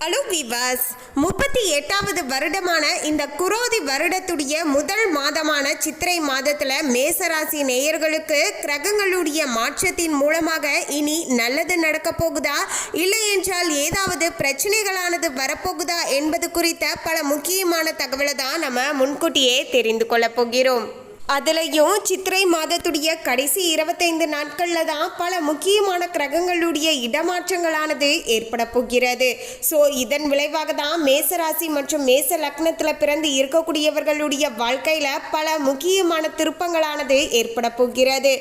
Hello விவாஸ் முப்பத்தி எட்டாவது வருடமான இந்த குரோதி வருடத்துடைய முதல் மாதமான சித்திரை மாதத்தில் மேசராசி நேயர்களுக்கு கிரகங்களுடைய மாற்றத்தின் மூலமாக இனி நல்லது நடக்க போகுதா? இல்லை என்றால் ஏதாவது பிரச்சனைகளானது வரப்போகுதா என்பது குறித்த பல முக்கியமான தகவலை தான் நம்ம முன்கூட்டியே தெரிந்து கொள்ளப் போகிறோம். அதுலேயும் சித்திரை மாதத்துடைய கடைசி இருபத்தைந்து நாட்களில் தான் பல முக்கியமான கிரகங்களுடைய இடமாற்றங்களானது ஏற்பட போகிறது. ஸோ இதன் விளைவாக தான் மேசராசி மற்றும் மேச லக்னத்தில் பிறந்து இருக்கக்கூடியவர்களுடைய வாழ்க்கையில் பல முக்கியமான திருப்பங்களானது ஏற்பட போகிறது.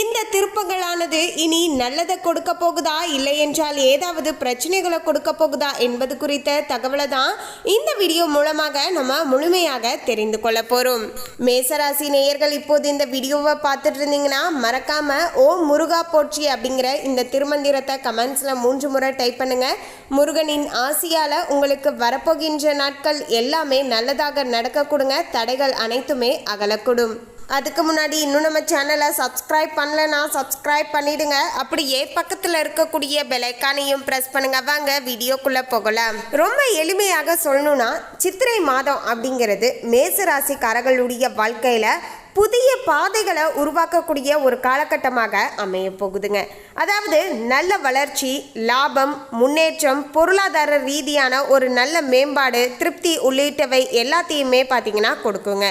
இந்த திருப்பங்களானது இனி நல்லதை கொடுக்க போகுதா இல்லை என்றால் ஏதாவது பிரச்சனைகளை கொடுக்க போகுதா என்பது குறித்த தகவலை தான் இந்த வீடியோ மூலமாக நம்ம முழுமையாக தெரிந்து கொள்ள போகிறோம் மேசராசி நேயர்கள் இப்போது இந்த வீடியோவை பார்த்துட்டு இருந்தீங்கன்னா மறக்காம ஓ முருகா போற்றி அப்படிங்கிற இந்த திருமந்திரத்தை கமெண்ட்ஸ்ல மூன்று முறை டைப் பண்ணுங்க. முருகனின் ஆசியால உங்களுக்கு வரப்போகின்ற நாட்கள் எல்லாமே நல்லதாக நடக்க கொடுங்க தடைகள் அனைத்துமே அகலக்கூடும். அதுக்கு முன்னாடி இன்னும் நம்ம சேனலை சப்ஸ்கிரைப் பண்ணலனா சப்ஸ்கிரைப் பண்ணிடுங்க. அப்படியே பக்கத்தில் இருக்கக்கூடிய பெலைக்கானையும் ப்ரெஸ் பண்ணுங்க. வாங்க வீடியோக்குள்ளே போகலாம். ரொம்ப எளிமையாக சொல்லணும்னா சித்திரை மாதம் அப்படிங்கிறது மேசராசிக்காரர்களுடைய வாழ்க்கையில் புதிய பாதைகளை உருவாக்கக்கூடிய ஒரு காலகட்டமாக அமைய போகுதுங்க அதாவது நல்ல வளர்ச்சி லாபம் முன்னேற்றம் பொருளாதார ரீதியான ஒரு நல்ல மேம்பாடு திருப்தி உள்ளிட்டவை எல்லாத்தையுமே பார்த்தீங்கன்னா கொடுக்குங்க.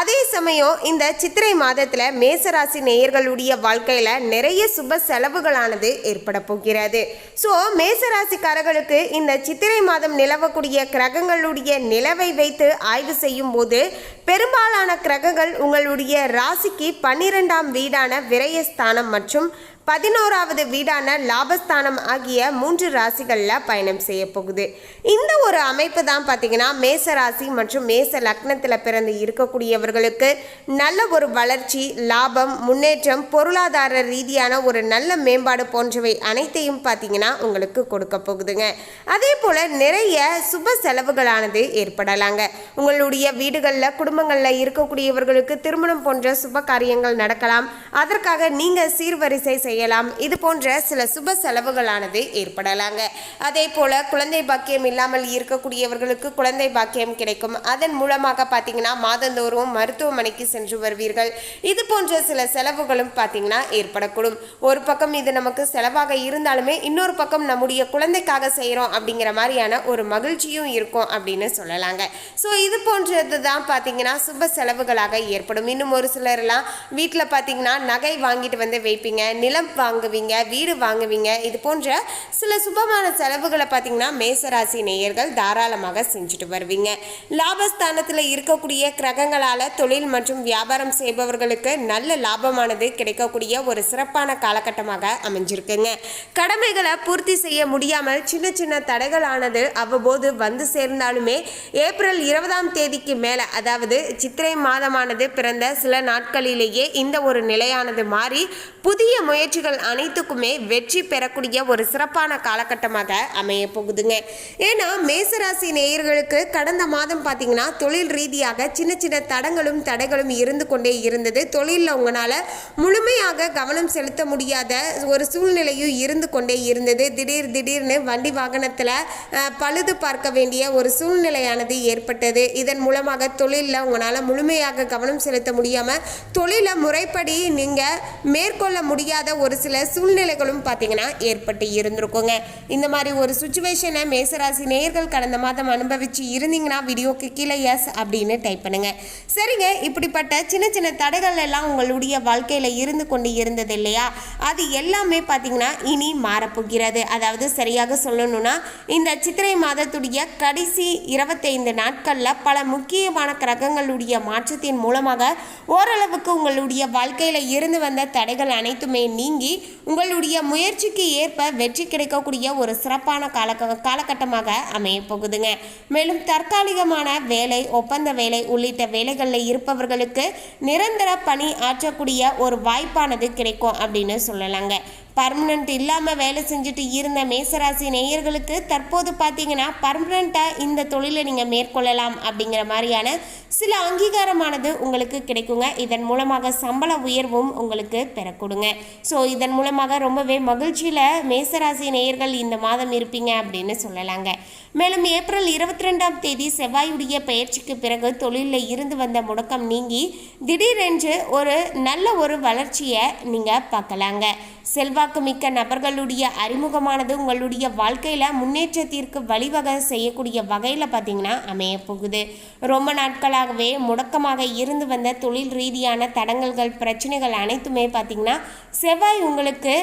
அதே சமயம் இந்த சித்திரை மாதத்தில் மேசராசி நேயர்களுடைய வாழ்க்கையில் நிறைய சுப செலவுகளானது ஏற்பட போகிறது. ஸோ மேசராசிக்காரர்களுக்கு இந்த சித்திரை மாதம் நிலவக்கூடிய கிரகங்களுடைய நிலவை வைத்து ஆய்வு செய்யும் போது பெரும்பாலான கிரகங்கள் உங்களுடைய ராசிக்கு பன்னிரெண்டாம் வீடான விரயஸ்தானம் மற்றும் பதினோராவது வீடான லாபஸ்தானம் ஆகிய மூன்று ராசிகளில் பயணம் செய்ய போகுது. இந்த ஒரு அமைப்பு தான் பார்த்தீங்கன்னா மேச ராசி மற்றும் மேச லக்னத்தில் பிறந்து இருக்கக்கூடியவர்களுக்கு நல்ல ஒரு வளர்ச்சி லாபம் முன்னேற்றம் பொருளாதார ரீதியான ஒரு நல்ல மேம்பாடு போன்றவை அனைத்தையும் பார்த்தீங்கன்னா உங்களுக்கு கொடுக்க போகுதுங்க. அதே போல் நிறைய சுப செலவுகளானது ஏற்படலாங்க. உங்களுடைய வீடுகளில் குடும்பங்களில் இருக்கக்கூடியவர்களுக்கு திருமணம் போன்ற சுப காரியங்கள் நடக்கலாம். அதற்காக நீங்கள் சீர்வரிசை செய்ய செய்யலாம். இது போன்ற சில சுப செலவுகளானது ஏற்படலாங்க. அதே போல குழந்தை பாக்கியம் இல்லாமல் இருக்கக்கூடியவர்களுக்கு குழந்தை பாக்கியம் கிடைக்கும். அதன் மூலமாக பார்த்தீங்கன்னா மாதந்தோறும் மருத்துவமனைக்கு சென்று வருவீர்கள். இது போன்ற சில செலவுகளும் பார்த்தீங்கன்னா ஏற்படக்கூடும். ஒரு பக்கம் இது நமக்கு செலவாக இருந்தாலுமே இன்னொரு பக்கம் நம்முடைய குழந்தைக்காக செய்கிறோம் அப்படிங்கிற மாதிரியான ஒரு மகிழ்ச்சியும் இருக்கும் அப்படின்னு சொல்லலாங்க. ஸோ இது போன்றது தான் பார்த்தீங்கன்னா சுப செலவுகளாக ஏற்படும். இன்னும் ஒரு சிலர்லாம் வீட்டில் பார்த்தீங்கன்னா நகை வாங்கிட்டு வந்து வைப்பீங்க. நிலம் வாங்குவீங்க வீடு வாங்குவீங்க. இது போன்ற சில சுபமான செலவுகளை பார்த்தீங்கன்னா மேசராசி நேயர்கள் தாராளமாக செஞ்சுட்டு வருவீங்க. லாபஸ்தானத்தில் இருக்கக்கூடிய கிரகங்களால் தொழில் மற்றும் வியாபாரம் செய்பவர்களுக்கு நல்ல லாபமானது கிடைக்கக்கூடிய ஒரு சிறப்பான காலகட்டமாக அமைஞ்சிருக்குங்க. கடமைகளை பூர்த்தி செய்ய முடியாமல் சின்ன சின்ன தடைகளானது அவ்வப்போது வந்து சேர்ந்தாலுமே ஏப்ரல் இருபதாம் தேதிக்கு மேலே அதாவது சித்திரை மாதமானது பிறந்த சில நாட்களிலேயே இந்த ஒரு நிலையானது மாறி புதிய முயற்சி முயற்சிகள் அனைத்துக்குமே வெற்றி பெறக்கூடிய ஒரு சிறப்பான காலகட்டமாக அமைய போகுதுங்க ஏன்னா மேசராசி நேயர்களுக்கு கடந்த மாதம் பார்த்தீங்கன்னா தொழில் ரீதியாக சின்ன சின்ன தடங்களும் தடைகளும் இருந்து கொண்டே இருந்தது. தொழிலில் உங்களால் முழுமையாக கவனம் செலுத்த முடியாத ஒரு சூழ்நிலையும் இருந்து கொண்டே இருந்தது. திடீர் திடீர்னு வண்டி வாகனத்தில் பழுது பார்க்க வேண்டிய ஒரு சூழ்நிலையானது ஏற்பட்டது. இதன் மூலமாக தொழிலில் உங்களால் முழுமையாக கவனம் செலுத்த முடியாமல் தொழிலை முறைப்படி நீங்கள் மேற்கொள்ள முடியாத ஒரு சில சூழ்நிலைகளும் பார்த்தீங்கன்னா ஏற்பட்டு இருந்திருக்குங்க. இந்த மாதிரி ஒரு சுச்சுவேஷனை மேசராசி நேயர்கள் கடந்த மாதம் அனுபவிச்சு இருந்தீங்கன்னா வீடியோக்கு கீழே எஸ் அப்படின்னு டைப் பண்ணுங்க. சரிங்க இப்படிப்பட்ட சின்ன சின்ன தடைகள் எல்லாம் உங்களுடைய வாழ்க்கையில் இருந்து கொண்டு இருந்தது இல்லையா? அது எல்லாமே பார்த்தீங்கன்னா இனி மாறப்போகிறது. அதாவது சரியாக சொல்லணும்னா இந்த சித்திரை மாதத்துடைய கடைசி இருபத்தைந்து நாட்களில் பல முக்கியமான கிரகங்களுடைய மாற்றத்தின் மூலமாக ஓரளவுக்கு உங்களுடைய வாழ்க்கையில் இருந்து வந்த தடைகள் அனைத்துமே நீ நீங்கி உங்களுடைய முயற்சிக்கு ஏற்ப வெற்றி கிடைக்கக்கூடிய ஒரு சிறப்பான கால காலகட்டமாக அமைய போகுதுங்க மேலும் தற்காலிகமான வேலை ஒப்பந்த வேலை உள்ளிட்ட வேலைகளில் இருப்பவர்களுக்கு நிரந்தர பணி ஆற்றக்கூடிய ஒரு வாய்ப்பானது கிடைக்கும் அப்படின்னு சொல்லலாங்க. பர்மனண்ட் இல்லாமல் வேலை செஞ்சுட்டு இருந்த மேசராசி நேயர்களுக்கு தற்போது பார்த்தீங்கன்னா பர்மனண்ட்டாக இந்த தொழிலை நீங்கள் மேற்கொள்ளலாம் அப்படிங்கிற மாதிரியான சில அங்கீகாரமானது உங்களுக்கு கிடைக்குங்க. இதன் மூலமாக சம்பள உயர்வும் உங்களுக்கு பெறக்கூடுங்க. ஸோ இதன் மூலமாக ரொம்பவே மகிழ்ச்சியில் மேசராசி நேயர்கள் இந்த மாதம் இருப்பீங்க அப்படின்னு சொல்லலாங்க. மேலும் ஏப்ரல் இருபத்தி ரெண்டாம் தேதி செவ்வாயுடைய பயிற்சிக்கு பிறகு தொழிலில் இருந்து வந்த முடக்கம் நீங்கி திடீரென்று ஒரு நல்ல ஒரு வளர்ச்சியை நீங்கள் பார்க்கலாங்க. செல்வாக்குமிக்க நபர்களுடைய அறிமுகமானது உங்களுடைய வாழ்க்கையில் முன்னேற்றத்திற்கு வழிவகை செய்யக்கூடிய வகையில் பார்த்தீங்கன்னா அமைய போகுது ரொம்ப நாட்களாகவே முடக்கமாக இருந்து வந்த தொழில் ரீதியான தடங்கல்கள் பிரச்சனைகள் அனைத்துமே பார்த்தீங்கன்னா செவ்வாய் உங்களுக்கு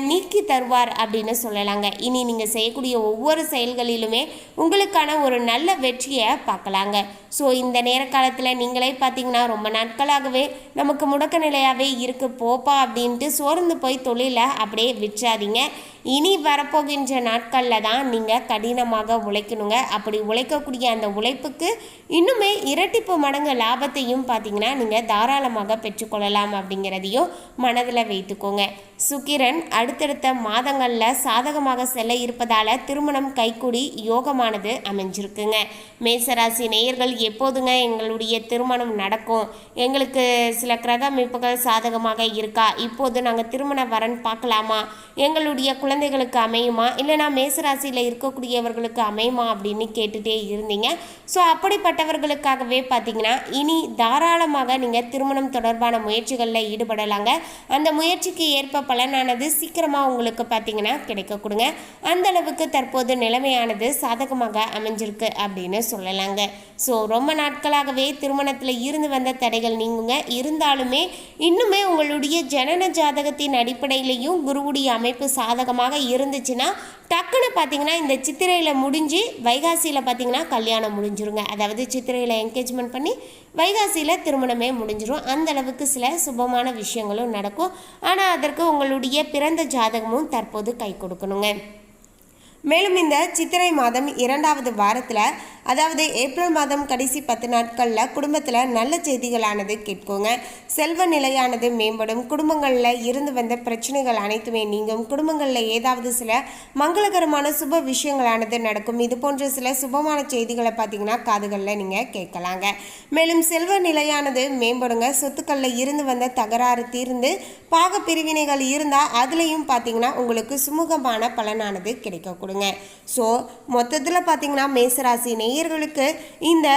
நீக்கி தருவார் அப்படின்னு சொல்லலாங்க. இனி நீங்கள் செய்யக்கூடிய ஒவ்வொரு செயல்களிலுமே உங்களுக்கான ஒரு நல்ல வெற்றியை பார்க்கலாங்க ஸோ இந்த நேர காலத்தில் நீங்களே பார்த்தீங்கன்னா ரொம்ப நாட்களாகவே நமக்கு முடக்க நிலையாகவே இருக்கு போப்பா அப்படின்ட்டு சோர்ந்து போய் தொழிலை அப்படியே விற்றாதீங்க இனி வரப்போகின்ற நாட்களில் தான் நீங்கள் கடினமாக உழைக்கணுங்க. அப்படி உழைக்கக்கூடிய அந்த உழைப்புக்கு இன்னுமே இரட்டிப்பு மடங்கு லாபத்தையும் பார்த்தீங்கன்னா நீங்கள் தாராளமாக பெற்றுக்கொள்ளலாம் அப்படிங்கிறதையும் மனதில் வைத்துக்கோங்க. சுக்கிரன் அடுத்தடுத்த மாதங்களில் சாதகமாக செல்ல இருப்பதால் திருமணம் கைக்கூடி யோகமானது அமைஞ்சிருக்குங்க. மேசராசி நேயர்கள் எப்போதுங்க எங்களுடைய திருமணம் நடக்கும்? எங்களுக்கு சில கிரக அமைப்புகள் சாதகமாக இருக்கா? இப்போது நாங்கள் திருமண வரன் பார்க்கலாமா? எங்களுடைய குழந்தைகளுக்கு அமையுமா? இல்லைனா மேசராசியில் இருக்கக்கூடியவர்களுக்கு அமையுமா? அப்படின்னு கேட்டுகிட்டே இருந்தீங்க. ஸோ அப்படிப்பட்டவர்களுக்காகவே பார்த்தீங்கன்னா இனி தாராளமாக நீங்கள் திருமணம் தொடர்பான முயற்சிகளில் ஈடுபடலாங்க. அந்த முயற்சிக்கு ஏற்ப பலனானது சீக்கிரமாக உங்களுக்கு பார்த்தீங்கன்னா கிடைக்க கொடுங்க. அந்த அளவுக்கு தற்போது நிலைமையானது சாதகமாக அமைஞ்சிருக்கு அப்படின்னு சொல்லலாங்க. ஸோ ரொம்ப நாட்களாகவே திருமணத்தில் இருந்து வந்த தடைகள் நீங்குங்க. இருந்தாலுமே இன்னுமே உங்களுடைய ஜனன ஜாதகத்தின் அடிப்படையிலையும் குருவுடைய அமைப்பு சாதகமாக இருந்துச்சுன்னா டக்குன்னு பார்த்தீங்கன்னா இந்த சித்திரையில் முடிஞ்சு வைகாசியில் பார்த்தீங்கன்னா கல்யாணம் முடிஞ்சிருங்க. அதாவது சித்திரையில் என்கேஜ்மெண்ட் பண்ணி வைகாசியில் திருமணமே முடிஞ்சிடும் அந்த அளவுக்கு சில சுபமான விஷயங்களும் நடக்கும். ஆனால் அதற்கு உங்களுடைய பிறந்த ஜாதகமும் தற்போது கை கொடுக்கணுங்க. மேலும் இந்த சித்திரை மாதம் இரண்டாவது வாரத்தில் அதாவது ஏப்ரல் மாதம் கடைசி பத்து நாட்களில் குடும்பத்தில் நல்ல செய்திகளானது கேட்குங்க. செல்வ நிலையானது மேம்படும். குடும்பங்களில் இருந்து வந்த பிரச்சனைகள் அனைத்துமே நீங்கும். குடும்பங்களில் ஏதாவது சில மங்களகரமான சுப விஷயங்களானது நடக்கும். இது போன்ற சில சுபமான செய்திகளை பார்த்தீங்கன்னா காதுகளில் நீங்கள் கேட்கலாங்க. மேலும் செல்வ நிலையானது மேம்படுங்க. சொத்துக்களில் இருந்து வந்த தகராறு தீர்ந்து பாக பிரிவினைகள் இருந்தால் அதுலேயும் பார்த்தீங்கன்னா உங்களுக்கு சுமூகமான பலனானது கிடைக்கக்கூடும். கொடுங்க. ஸோ மொத்தத்தில் பார்த்தீங்கன்னா மேசராசி நேயர்களுக்கு இந்த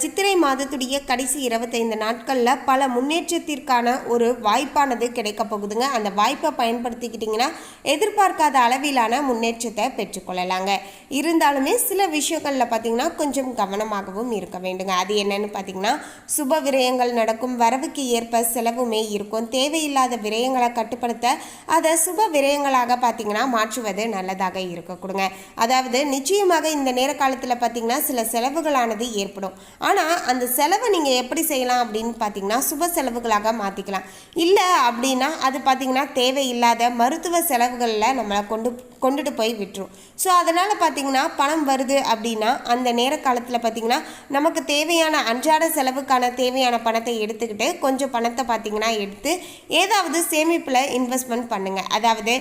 சித்திரை மாதத்துடைய கடைசி இருபத்தைந்து நாட்களில் பல முன்னேற்றத்திற்கான ஒரு வாய்ப்பானது கிடைக்க போகுதுங்க. அந்த வாய்ப்பை பயன்படுத்திக்கிட்டிங்கன்னா எதிர்பார்க்காத அளவிலான முன்னேற்றத்தை பெற்றுக்கொள்ளலாங்க இருந்தாலுமே சில விஷயங்களில் பார்த்தீங்கன்னா கொஞ்சம் கவனமாகவும் இருக்க வேண்டுங்க. அது என்னென்னு பார்த்தீங்கன்னா சுப விரயங்கள் நடக்கும் வரவுக்கு ஏற்ப செலவுமே இருக்கும் தேவையில்லாத விரயங்களை கட்டுப்படுத்த அதை சுப விரயங்களாக பார்த்திங்கன்னா மாற்றுவது நல்லதாக இருக்கக்கூடுங்க அதாவது நிச்சயமாக இந்த நேர காலத்தில் பார்த்தீங்கன்னா சில செலவுகளானது ஏற்படும். ஆனால் அந்த செலவை நீங்கள் எப்படி செய்யலாம் அப்படின்னு பார்த்தீங்கன்னா சுப செலவுகளாக மாற்றிக்கலாம் இல்லை அப்படின்னா அது பார்த்தீங்கன்னா தேவையில்லாத மருத்துவ செலவுகளில் நம்மளை கொண்டு கொண்டுட்டு போய் விட்டுரும். ஸோ அதனால் பார்த்தீங்கன்னா பணம் வருது அப்படின்னா அந்த நேர காலத்தில் பார்த்தீங்கன்னா நமக்கு தேவையான அன்றாட செலவுக்கான தேவையான பணத்தை எடுத்துக்கிட்டு கொஞ்சம் பணத்தை பார்த்தீங்கன்னா எடுத்து ஏதாவது சேமிப்பில் இன்வெஸ்ட்மெண்ட் பண்ணுங்கள் அதாவது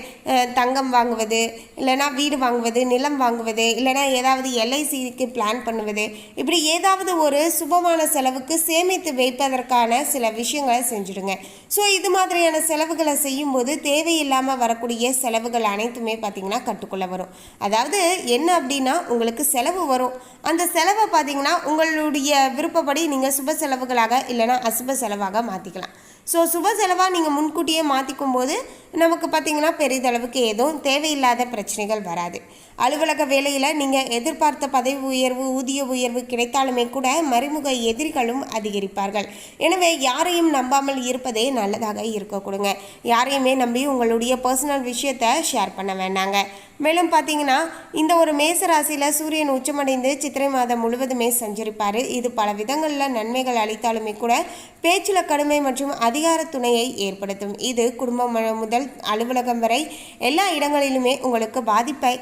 தங்கம் வாங்குவது இல்லைனா வீடு வாங்குவது நிலம் வாங்குவது இல்லைனா ஏதாவது எல்ஐசிக்கு பிளான் பண்ணுவது இப்படி ஏதாவது ஒரு சுபமான செலவுக்கு சேமித்து வைப்பதற்கான சில விஷயங்களை செஞ்சுடுங்க. ஸோ இது மாதிரியான செலவுகளை செய்யும்போது தேவையில்லாமல் வரக்கூடிய செலவுகள் அனைத்துமே பார்த்தீங்கன்னா கட்டுக்குள்ளே வரும். அதாவது என்ன அப்படின்னா உங்களுக்கு செலவு வரும். அந்த செலவை பார்த்தீங்கன்னா உங்களுடைய விருப்பப்படி நீங்கள் சுப செலவுகளாக இல்லைனா அசுப செலவாக மாற்றிக்கலாம் ஸோ சுப செலவாக நீங்கள் முன்கூட்டியே மாற்றிக்கும் போது நமக்கு பார்த்தீங்கன்னா பெரிதளவுக்கு எதுவும் தேவையில்லாத பிரச்சனைகள் வராது. அலுவலக வேலையில் நீங்கள் எதிர்பார்த்த பதவி உயர்வு ஊதிய உயர்வு கிடைத்தாலுமே கூட மறைமுக எதிரிகளும் அதிகரிப்பார்கள். எனவே யாரையும் நம்பாமல் இருப்பதே நல்லதாக இருக்க கொடுங்க. யாரையுமே நம்பி உங்களுடைய பர்சனல் விஷயத்தை ஷேர் பண்ண வேண்டாங்க. மேலும் பார்த்தீங்கன்னா இந்த ஒரு மேச ராசியில் சூரியன் உச்சமடைந்து சித்திரை மாதம் முழுவதுமே சஞ்சரிப்பார். இது பல விதங்களில் நன்மைகள் அளித்தாலுமே கூட பேச்சில் கடுமை மற்றும் அதிகார துணையை ஏற்படுத்தும். இது குடும்பம் முதல் அலுவலகம் வரை எல்லா இடங்களிலுமே உங்களுக்கு பாதிப்பை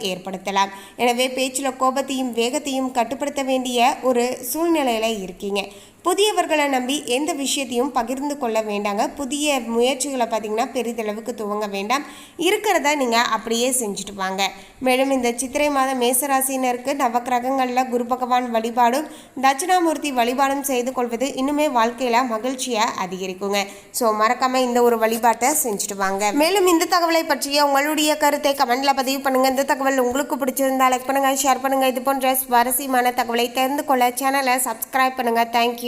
ஏற்படுத்தலாம் எனவே பேச்சில் கோபத்தையும் வேகத்தையும் கட்டுப்படுத்த வேண்டிய ஒரு சூழ்நிலையில் இருக்கீங்க. புதியவர்களை நம்பி எந்த விஷயத்தையும் பகிர்ந்து கொள்ள வேண்டாங்க. புதிய முயற்சிகளை பார்த்தீங்கன்னா பெரிதளவுக்கு துவங்க வேண்டாம். இருக்கிறத நீங்கள் அப்படியே செஞ்சுட்டு வாங்க. மேலும் இந்த சித்திரை மாதம் மேசராசினருக்கு நவக்கிரகங்களில் குரு பகவான் வழிபாடும் தட்சிணாமூர்த்தி வழிபாடும் செய்து கொள்வது இன்னுமே வாழ்க்கையில் மகிழ்ச்சியை அதிகரிக்குங்க. ஸோ மறக்காமல் இந்த ஒரு வழிபாட்டை செஞ்சுட்டு வாங்க. மேலும் இந்த தகவலை பற்றிய உங்களுடைய கருத்தை கமெண்டில் பதிவு பண்ணுங்கள் இந்த தகவல் உங்களுக்கு பிடிச்சிருந்தா லைக் பண்ணுங்கள் ஷேர் பண்ணுங்கள் இது போன்ற சுவாரஸ்யமான தகவலை தெரிந்து கொள்ள சேனலை சப்ஸ்கிரைப் பண்ணுங்கள் தேங்க்யூ